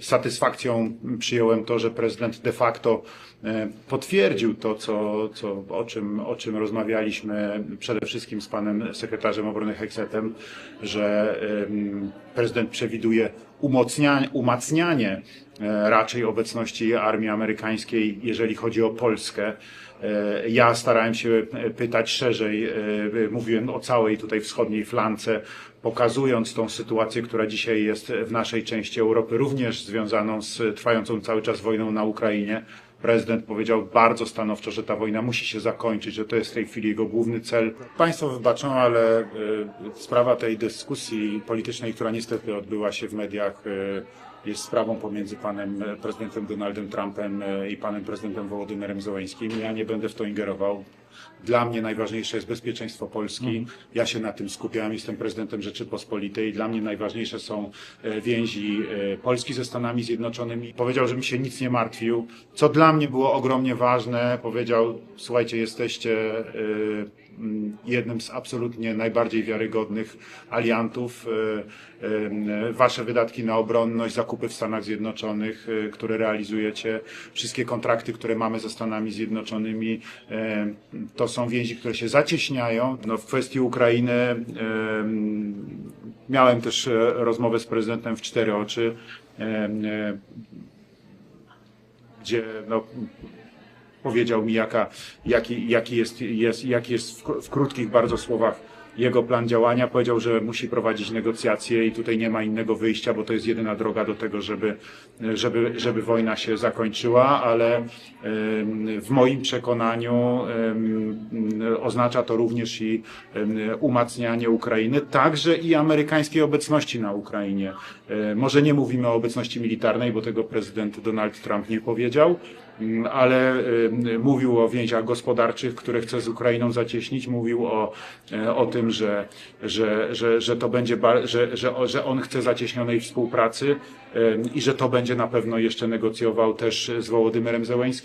Satysfakcją przyjąłem to, że prezydent de facto e, potwierdził to, co, co, o, czym, o czym rozmawialiśmy przede wszystkim z panem sekretarzem obrony Heksetem, że prezydent przewiduje umocnianie, umacnianie e, raczej obecności armii amerykańskiej, jeżeli chodzi o Polskę. E, Ja starałem się pytać szerzej, mówiłem o całej tutaj wschodniej flance, pokazując tą sytuację, która dzisiaj jest w naszej części Europy, również związaną z trwającą cały czas wojną na Ukrainie. Prezydent powiedział bardzo stanowczo, że ta wojna musi się zakończyć, że to jest w tej chwili jego główny cel. Państwo wybaczą, ale y, sprawa tej dyskusji politycznej, która niestety odbyła się w mediach, y, jest sprawą pomiędzy panem prezydentem Donaldem Trumpem y, i panem prezydentem Wołodymyrem Zełeńskim. Ja nie będę w to ingerował. Dla mnie najważniejsze jest bezpieczeństwo Polski. Ja się na tym skupiam. Jestem prezydentem Rzeczypospolitej. Dla mnie najważniejsze są e, więzi e, Polski ze Stanami Zjednoczonymi. Powiedział, że mi się nic nie martwił. Co dla mnie było ogromnie ważne, powiedział, słuchajcie, jesteście mm, jednym z absolutnie najbardziej wiarygodnych aliantów. E, e, Wasze wydatki na obronność, zakupy w Stanach Zjednoczonych, e, które realizujecie, wszystkie kontrakty, które mamy ze Stanami Zjednoczonymi, to są więzi, które się zacieśniają. No, w kwestii Ukrainy miałem też rozmowę z prezydentem w cztery oczy, gdzie no, powiedział mi, jaka, jaki, jaki, jest, jest, jaki jest w, w krótkich bardzo słowach jego plan działania. Powiedział, że musi prowadzić negocjacje i tutaj nie ma innego wyjścia, bo to jest jedyna droga do tego, żeby, żeby, żeby wojna się zakończyła, ale w moim przekonaniu oznacza to również i umacnianie Ukrainy, także i amerykańskiej obecności na Ukrainie. E, Może nie mówimy o obecności militarnej, bo tego prezydent Donald Trump nie powiedział, ale mówił o więziach gospodarczych, które chce z Ukrainą zacieśnić, mówił o, e, o tym, że, że, że, że to będzie, że, że, że on chce zacieśnionej współpracy i że to będzie na pewno jeszcze negocjował też z Wołodymyrem Zełęńskim.